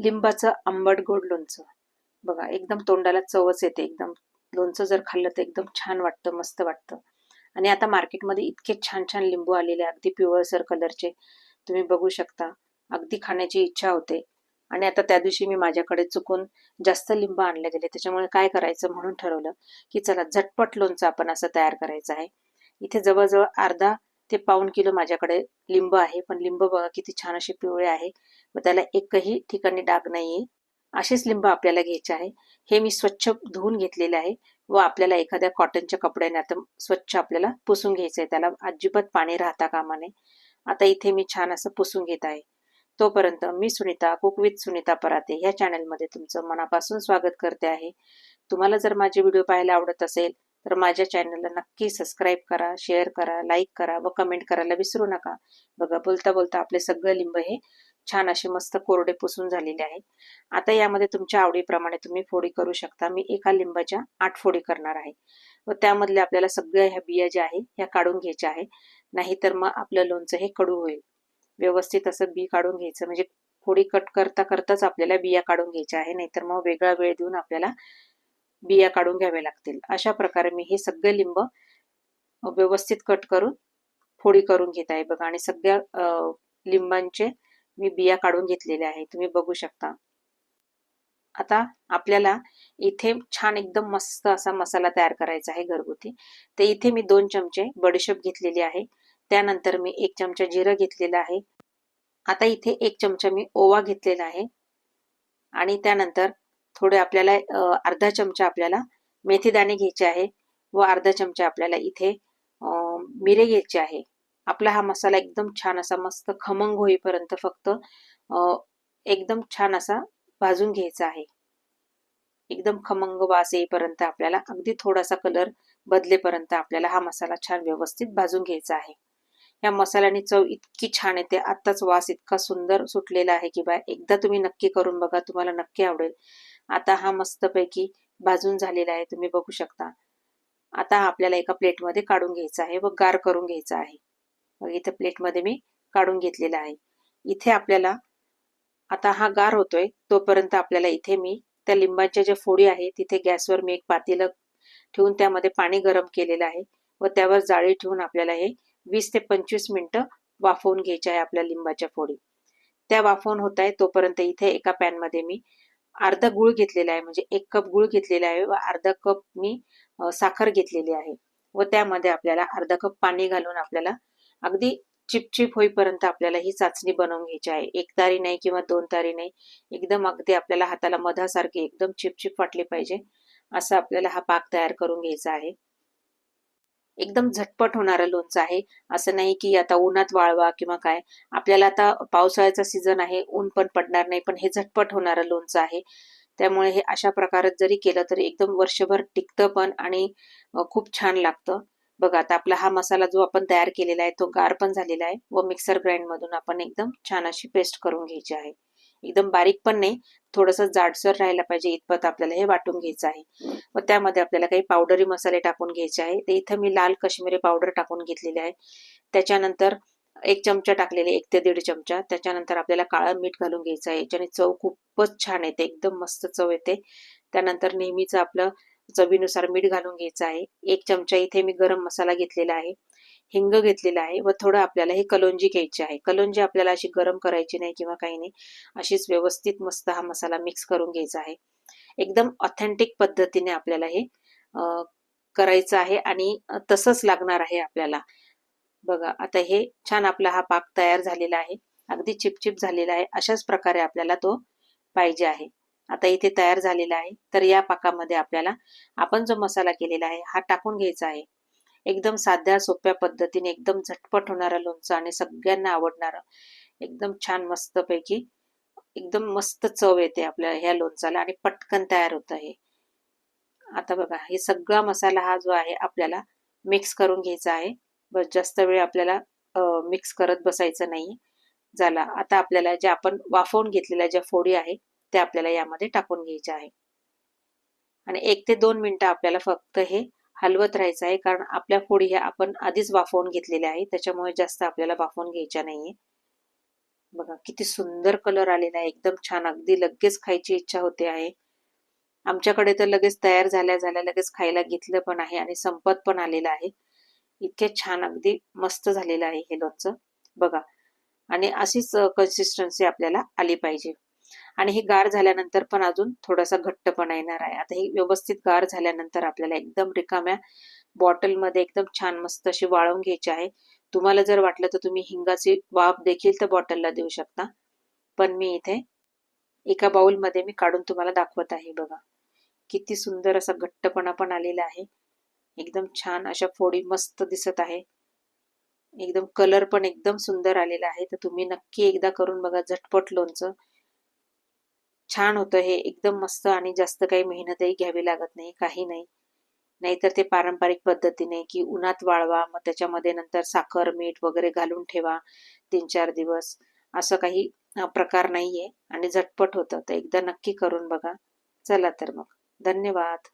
लिंबाचं आंबट गोड लोणचं. बघा एकदम तोंडाला चवच येते एकदम. लोणचं जर खाल्लं तर एकदम छान वाटतं मस्त वाटतं. आणि आता मार्केटमध्ये इतके छान छान लिंबू आलेले अगदी पिवळसर कलरचे तुम्ही बघू शकता अगदी खाण्याची इच्छा होते. आणि आता त्या दिवशी मी माझ्याकडे चुकून जास्त लिंब आणले गेले त्याच्यामुळे काय करायचं म्हणून ठरवलं की चला झटपट लोणचं आपण असं तयार करायचं आहे. इथे जवळजवळ अर्धा ते पाऊण किलो माझ्याकडे लिंब आहे. पण लिंब बघा किती छान असे पिवळे आहे. व त्याला एकही ठिकाणी डाग नाहीये. असेच लिंब आपल्याला घ्यायचे आहे. हे मी स्वच्छ धुवून घेतलेले आहे व आपल्याला एखाद्या कॉटनच्या कपड्याने आता स्वच्छ आपल्याला पुसून घ्यायचं आहे त्याला अजिबात पाणी राहता कामा नये. आता इथे मी छान असं पुसून घेत आहे. तोपर्यंत मी सुनीता कुक विथ सुनीता पराते ह्या चॅनलमध्ये तुमचं मनापासून स्वागत करते आहे. तुम्हाला जर माझे व्हिडिओ पाहायला आवडत असेल तर माझ्या चॅनलला नक्की सबस्क्राईब करा शेअर करा लाईक करा व कमेंट करायला विसरू नका. बघा बोलता बोलता आपले सगळे लिंब हे छान असे मस्त कोरडे पुसून झालेले आहे आता यामध्ये तुमच्या आवडीप्रमाणे तुम्ही फोडी करू शकता. मी एका लिंबाच्या आठ फोडी करणार आहे. व त्यामधल्या आपल्याला सगळ्या ह्या बिया ज्या आहे ह्या काढून घ्यायच्या आहे नाहीतर मग आपलं लोणचं हे कडू होईल. व्यवस्थित असं बी काढून घ्यायचं. म्हणजे फोडी कट करता करताच आपल्याला बिया काढून घ्यायच्या आहे नाहीतर मग वेगळा वेळ देऊन आपल्याला बिया काढून घ्याव्या लागतील. अशा प्रकारे मी हे सगळे लिंब व्यवस्थित कट करून फोडी करून घेत आहे बघा. आणि सगळ्या लिंबांचे मी बिया काढून घेतलेल्या आहे. तुम्ही बघू शकता. आता आपल्याला इथे छान एकदम मस्त असा मसाला तयार करायचा आहे घरगुती. तर इथे मी दोन चमचे बडीशेप घेतलेली आहे. त्यानंतर मी एक चमचा जिरं घेतलेला आहे. आता इथे एक चमचा मी ओवा घेतलेला आहे. आणि त्यानंतर थोडे आपल्याला अर्धा चमचा आपल्याला मेथी दाणे घ्यायचे आहे व अर्धा चमचा आपल्याला इथे मिरे घ्यायचे आहे. आपला हा मसाला एकदम छान असा मस्त खमंग होईपर्यंत फक्त एकदम छान असा भाजून घ्यायचा आहे. एकदम खमंग वास येईपर्यंत आपल्याला अगदी थोडासा कलर बदलेपर्यंत आपल्याला हा मसाला छान व्यवस्थित भाजून घ्यायचा आहे. या मसाल्याने चव इतकी छान येते आत्ताच वास इतका सुंदर सुटलेला आहे की बा एकदा तुम्ही नक्की करून बघा तुम्हाला नक्की आवडेल. आता हा मस्तपैकी भाजून झालेला आहे तुम्ही बघू शकता. आता आपल्याला एका प्लेटमध्ये काढून घ्यायचा आहे व गार करून घ्यायचा आहे. मग इथे प्लेटमध्ये मी काढून घेतलेला आहे. इथे आपल्याला आता हा गार होतोय तोपर्यंत आपल्याला इथे मी त्या लिंबाच्या ज्या फोडी आहे तिथे गॅसवर मी एक पातेलं ठेवून त्यामध्ये पाणी गरम केलेलं आहे व त्यावर जाळी ठेवून आपल्याला हे वीस ते पंचवीस मिनिटं वाफवून घ्यायचे आहे आपल्या लिंबाच्या फोडी. त्या वाफवून होत आहे तोपर्यंत इथे एका पॅनमध्ये मी अर्धा गुळ घेतलेला आहे म्हणजे एक कप गुळ घेतलेला आहे व अर्धा कप मी साखर घेतलेली आहे. व त्यामध्ये आपल्याला अर्धा कप पाणी घालून आपल्याला अगदी चिपचिप होईपर्यंत आपल्याला ही चाचणी बनवून घ्यायची आहे. एक तारी नाही किंवा दोन तारी नाही एकदम अगदी आपल्याला हाताला मधासारखी एकदम चिपचिप वाटली पाहिजे असं आपल्याला हा पाक तयार करून घ्यायचा आहे. एकदम झटपट होणारं लोणचं आहे. असं नाही की आता उन्हात वाळवा किंवा काय. आपल्याला आता पावसाळ्याचा सीझन आहे ऊन पण पडणार नाही पण हे झटपट होणारं लोणचं आहे. त्यामुळे हे अशा प्रकारात जरी केलं तरी एकदम वर्षभर टिकतं पण आणि खूप छान लागतं. बघा आता आपला हा मसाला जो आपण तयार केलेला आहे तो गार पण झालेला आहे व मिक्सर ग्राइंड मधून आपण एकदम छान अशी पेस्ट करून घ्यायची आहे. एकदम बारीक पण नाही थोडस जाडसर राहायला पाहिजे इतपत आपल्याला हे वाटून घ्यायचं आहे. व त्यामध्ये आपल्याला काही पावडरी मसाले टाकून घ्यायचे आहे. तर इथं मी लाल कश्मीरी पावडर टाकून घेतलेले आहे. त्याच्यानंतर एक चमचा टाकलेले एक ते दीड चमचा. त्याच्यानंतर आपल्याला काळं मीठ घालून घ्यायचं आहे. याच्याने चव खूपच छान येते. एकदम मस्त चव येते. त्यानंतर नेहमीच आपलं चवीनुसार मीठ घालून घ्यायचं आहे. एक चमचा इथे मी गरम मसाला घेतलेला आहे. हिंग घेतलेला आहे व थोडं आपल्याला हे कलोंजी घ्यायची आहे. कलोंजी आपल्याला अशी गरम करायची नाही किंवा काही नाही. अशीच व्यवस्थित मस्त हा मसाला मिक्स करून घ्यायचा आहे. एकदम ऑथेंटिक पद्धतीने आपल्याला हे करायचं आहे आणि तसंच लागणार आहे आपल्याला. बघा आता हे छान आपला हा पाक तयार झालेला आहे. अगदी चिपचिप झालेला आहे. अशाच प्रकारे आपल्याला तो पाहिजे आहे. आता इथे तयार झालेला आहे. तर या पाकामध्ये आपल्याला आपण जो मसाला केलेला आहे हा टाकून घ्यायचा आहे. एकदम साध्या सोप्या पद्धतीने एकदम झटपट होणारं लोणचं आणि सगळ्यांना आवडणारं. एकदम छान मस्तपैकी एकदम मस्त चव येते आपल्या ह्या लोणचाला आणि पटकन तयार होतं हे. आता बघा हे सगळा मसाला हा जो आहे आपल्याला मिक्स करून घ्यायचा आहे. बस जास्त वेळ आपल्याला मिक्स करत बसायचं नाही. झाला आता आपल्याला ज्या आपण वाफवून घेतलेल्या ज्या फोडी आहे त्या आपल्याला यामध्ये टाकून घ्यायच्या आहे. आणि एक ते दोन मिनिटं आपल्याला फक्त हे हलवत राहायचं आहे. कारण आपल्या फोडी ह्या आपण आधीच वाफवून घेतलेल्या आहे. त्याच्यामुळे जास्त आपल्याला वाफवून घ्यायच्या नाहीये. बघा किती सुंदर कलर आलेला आहे. एकदम छान. अगदी लगेच खायची इच्छा होते आहे. आमच्याकडे तर लगेच तयार झाल्या झाल्या लगेच खायला घेतलं पण आहे आणि संपत पण आलेलं आहे. इतके छान अगदी मस्त झालेलं आहे हे लोणचं बघा. आणि अशीच कन्सिस्टन्सी आपल्याला आली पाहिजे. आणि हे गार झाल्यानंतर पण अजून थोडासा घट्टपणा येणार आहे. आता हे व्यवस्थित गार झाल्यानंतर आपल्याला एकदम रिकाम्या बॉटलमध्ये एकदम छान मस्त अशी वाळवून घ्यायची आहे. तुम्हाला जर वाटलं तर तुम्ही हिंगाची वाफ देखील त्या बॉटलला देऊ शकता. पण मी इथे एका बाउलमध्ये मी काढून तुम्हाला दाखवत आहे बघा. किती सुंदर असा घट्टपणा पण आलेला आहे. एकदम छान अशा फोडी मस्त दिसत आहे. एकदम कलर पण एकदम सुंदर आलेला आहे. तर तुम्ही नक्की एकदा करून बघा झटपट लोणचं. छान होतं हे. एकदम मस्त आणि जास्त काही मेहनतही घ्यावी लागत नाही काही नाही. नाहीतर ते पारंपरिक पद्धतीने की उन्हात वाळवा मग त्याच्यामध्ये नंतर साखर मीठ वगैरे घालून ठेवा तीन चार दिवस. असं काही प्रकार नाहीये आणि झटपट होतं. तर एकदा नक्की करून बघा. चला तर मग. धन्यवाद.